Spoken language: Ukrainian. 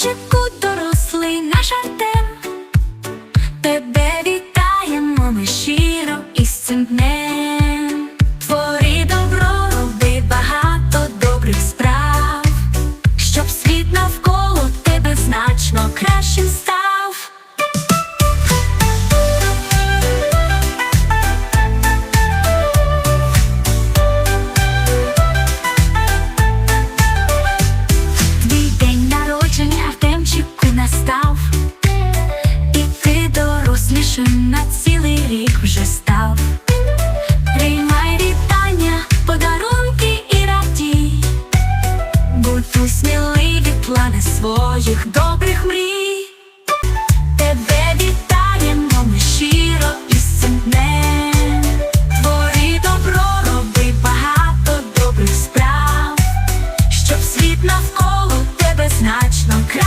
Садочку дорослий наш Артем. Тебе вітаємо ми щиро і з цим днем. своїх добрих мрій, тебе вітаємо ми щиро із цим Твори добро, роби багато добрих справ, щоб світ навколо тебе значно крив.